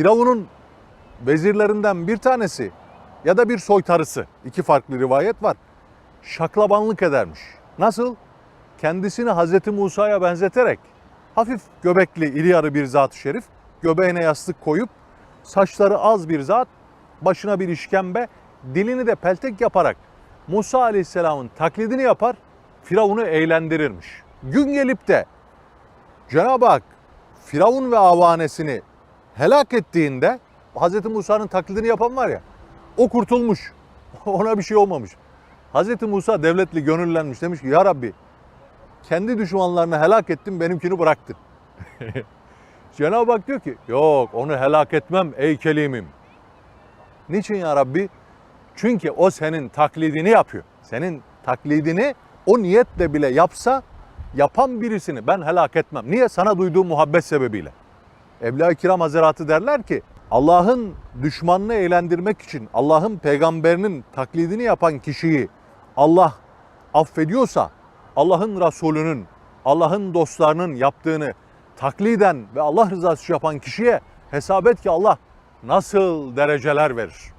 Firavun'un vezirlerinden bir tanesi ya da bir soytarısı, iki farklı rivayet var. Şaklabanlık edermiş. Nasıl? Kendisini Hazreti Musa'ya benzeterek hafif göbekli iri yarı bir zat-ı şerif, göbeğine yastık koyup saçları az bir zat, başına bir işkembe, dilini de peltek yaparak Musa Aleyhisselam'ın taklidini yapar, Firavun'u eğlendirirmiş. Gün gelip de Cenab-ı Hak Firavun ve avanesini helak ettiğinde Hz. Musa'nın taklidini yapan var ya o kurtulmuş. Ona bir şey olmamış. Hz. Musa devletli gönüllenmiş demiş ki ya Rabbi kendi düşmanlarını helak ettin benimkini bıraktın. Cenab-ı Hak diyor ki yok onu helak etmem ey kelimim. Niçin ya Rabbi? Çünkü o senin taklidini yapıyor. Senin taklidini o niyetle bile yapsa yapan birisini ben helak etmem. Niye? Sana duyduğu muhabbet sebebiyle. Evliya-i Kiram Hazretleri derler ki Allah'ın düşmanını eğlendirmek için Allah'ın peygamberinin taklidini yapan kişiyi Allah affediyorsa Allah'ın Resulü'nün, Allah'ın dostlarının yaptığını takliden ve Allah rızası yapan kişiye hesap et ki Allah nasıl dereceler verir.